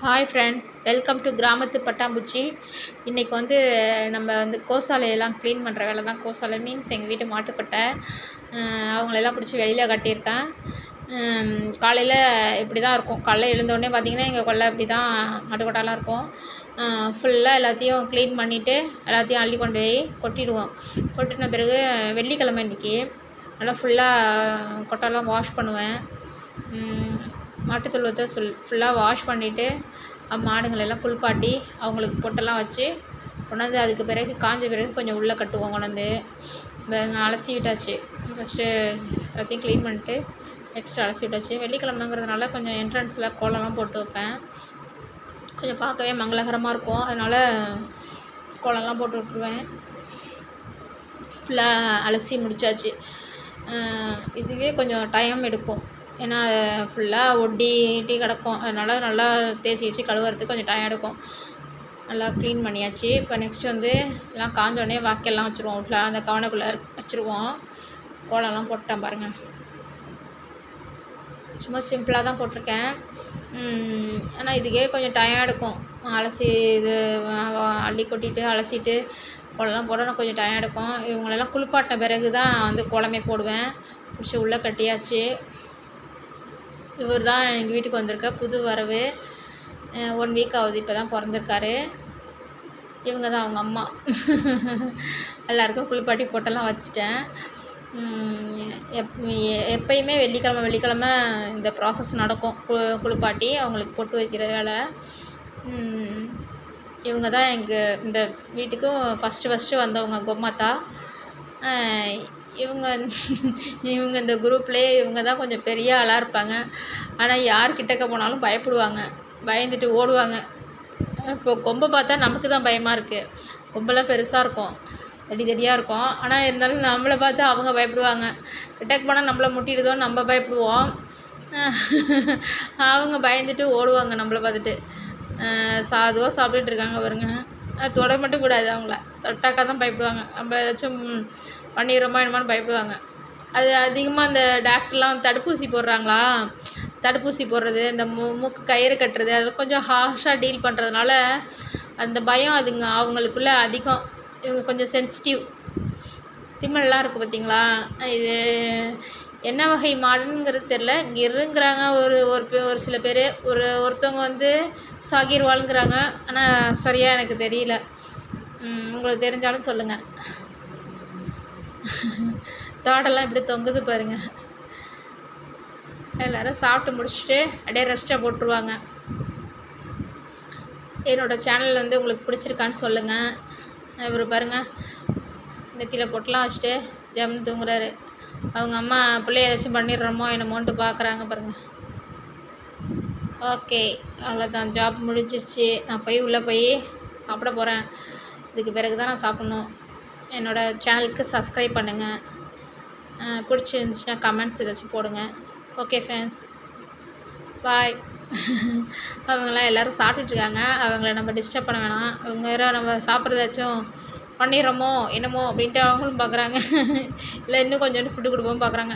Hi friends welcome to கிராமத்து பட்டாம்பூச்சி. இன்றைக்கி வந்து நம்ம வந்து கோசாலையெல்லாம் க்ளீன் பண்ணுற வேலை தான் கோசாலை மீன்ஸ் எங்கள் வீட்டு மாட்டுக்கொட்டை. அவங்களெல்லாம் பிடிச்சி வெளியில் கட்டியிருக்கேன். காலையில் இப்படி தான் இருக்கும். காலையில் எழுந்தோடனே பார்த்தீங்கன்னா எங்கள் கொல்லை இப்படி தான் மாட்டுக்கொட்டாலாம் இருக்கும். ஃபுல்லாக எல்லாத்தையும் க்ளீன் பண்ணிவிட்டு எல்லாத்தையும் அள்ளி கொண்டு போய் கொட்டிடுவோம். கொட்டின பிறகு வெள்ளிக்கிழமை இன்றைக்கி நல்லா ஃபுல்லாக கொட்டாலாம் வாஷ் பண்ணுவேன். மாட்டு தொழுவத்தை சொல் ஃபுல்லாக வாஷ் பண்ணிவிட்டு மாடுங்களெல்லாம் குளிப்பாட்டி அவங்களுக்கு பொட்டெல்லாம் வச்சு கொண்டாந்து அதுக்கு பிறகு காஞ்ச பிறகு கொஞ்சம் உள்ளே கட்டுவோம் கொண்டாந்து. பாருங்க அலசி விட்டாச்சு. ஃபஸ்ட்டு எல்லாத்தையும் க்ளீன் பண்ணிட்டு நெக்ஸ்ட் அலசி விட்டாச்சு. வெள்ளிக்கிழமைங்கிறதுனால கொஞ்சம் என்ட்ரன்ஸில் கோலம்லாம் போட்டு வைப்பேன். கொஞ்சம் பார்க்கவே மங்களகரமாக இருக்கும். அதனால் கோலம்லாம் போட்டு விட்ருவேன் ஃபுல்லாக அலசி முடிச்சாச்சு. இதுவே கொஞ்சம் டைம் எடுக்கும். ஏன்னா ஃபுல்லாக ஒட்டிட்டு கிடக்கும். அதனால் நல்லா தேய்ச்சி வச்சு கழுவுறதுக்கு கொஞ்சம் டைம் எடுக்கும். நல்லா க்ளீன் பண்ணியாச்சு. இப்போ நெக்ஸ்ட் வந்து எல்லாம் காஞ்சோடனே வாக்கெல்லாம் வச்சுருவோம். வீட்டில் அந்த கவனக்குள்ளே வச்சுருவோம். கோலம்லாம் போட்டேன் பாருங்கள் சும்மா சிம்பிளாக தான் போட்டிருக்கேன். ஆனால் இதுக்கே கொஞ்சம் டைம் எடுக்கும். அலசி இது அள்ளி கொட்டிட்டு அலசிட்டு கோலம்லாம் போட கொஞ்சம் டைம் எடுக்கும். இவங்களெல்லாம் குளிப்பாட்டின பிறகு தான் நான் வந்து கோலமே போடுவேன். பிடிச்சி உள்ளே கட்டியாச்சு. இவர் தான் எங்கள் வீட்டுக்கு வந்திருக்க புது வரவு ஒன் வீக் ஆகுது. இப்போ தான் பிறந்திருக்காரு. இவங்க தான் அவங்க அம்மா. எல்லாருக்கும் குளிப்பாட்டி போட்டெல்லாம் வச்சுட்டேன். எப் எப்பயுமே வெள்ளிக்கிழமை வெள்ளிக்கிழமை இந்த ப்ராசஸ் நடக்கும். கு குளிப்பாட்டி அவங்களுக்கு பொட்டு வைக்கிற வேலை. இவங்க தான் எங்கள் இந்த வீட்டுக்கும் ஃபஸ்ட்டு ஃபஸ்ட்டு வந்தவங்க கோமாத்தா இவங்க இவங்க இந்த குரூப்லேயே இவங்க தான் கொஞ்சம் பெரிய ஆளாக இருப்பாங்க. ஆனால் யார் கிட்டக்க போனாலும் பயப்படுவாங்க. பயந்துட்டு ஓடுவாங்க. இப்போ கொம்பை பார்த்தா நமக்கு தான் பயமாக இருக்குது கொம்பெல்லாம் பெருசாக இருக்கும். தடி தடியாக இருக்கும். ஆனால் இருந்தாலும் நம்மளை பார்த்து அவங்க பயப்படுவாங்க. கிட்டக்க போனால் நம்மளை முட்டிடுதோன்னு நம்ம பயப்படுவோம். அவங்க பயந்துட்டு ஓடுவாங்க நம்மளை பார்த்துட்டு. சாதுவாக சாப்பிட்டுட்டு இருக்காங்க பாருங்க. தொட மட்டும் கூடாது அவங்கள. தொட்டாக்கா தான் பயப்படுவாங்க. நம்ம ஏதாச்சும் பண்ணிடுறோமா என்னமான்னு பயப்படுவாங்க. அது அதிகமாக அந்த டாக்டர்லாம் தடுப்பூசி போடுறாங்களா? தடுப்பூசி போடுறது இந்த மூ மூக்கு கயிறு கட்டுறது அது கொஞ்சம் ஹார்ஷாக டீல் பண்ணுறதுனால அந்த பயம் அதுங்க அவங்களுக்குள்ளே அதிகம். இவங்க கொஞ்சம் சென்சிட்டிவ் திமில்லாம் இருக்குது பார்த்தீங்களா இது என்ன வகை மாடுங்கிறது தெரில கிருங்கிறாங்க ஒரு ஒரு பே- ஒரு சில பேர். ஒரு ஒருத்தவங்க வந்து சாகிர்வால்ங்கிறாங்க. ஆனால் சரியாக எனக்கு தெரியல. உங்களுக்கு தெரிஞ்சாலும் சொல்லுங்கள் தோடெல்லாம் இப்படி தொங்குது பாருங்கள் எல்லோரும் சாப்பிட்டு முடிச்சுட்டு அப்படியே ரெஸ்ட்டாக போட்டுருவாங்க. என்னோடய சேனல் வந்து உங்களுக்கு பிடிச்சிருக்கான்னு சொல்லுங்கள் இவர் பாருங்கள் நெத்தியில் பொட்டெலாம் வச்சுட்டு ஜம்னு தூங்குறாரு. அவங்க அம்மா பிள்ளைய ஏதாச்சும் பண்ணிடுறோமோ என்னமோன்ட்டு பார்க்குறாங்க பாருங்கள் ஓகே அவ்வளோதான் ஜாப் முடிஞ்சிருச்சு. நான் போய் உள்ளே போய் சாப்பிட போகிறேன் இதுக்கு பிறகு தான் நான் சாப்பிட்ணும். என்னோடய சேனலுக்கு சப்ஸ்கிரைப் பண்ணுங்கள் பிடிச்சிருந்துச்சின்னா கமெண்ட்ஸ் ஏதாச்சும் போடுங்க. ஓகே ஃப்ரெண்ட்ஸ் பாய் அவங்களாம் எல்லோரும் சாப்பிட்டுட்ருக்காங்க அவங்கள நம்ம டிஸ்டர்ப் பண்ண வேணாம். அவங்க வேறு நம்ம சாப்பிட்றதாச்சும் பண்ணிடுறோமோ என்னமோ அப்படின்ட்டு அவங்களும் பார்க்குறாங்க. இல்லை இன்னும் கொஞ்சோண்டு ஃபுட்டு கொடுப்போம் பார்க்குறாங்க.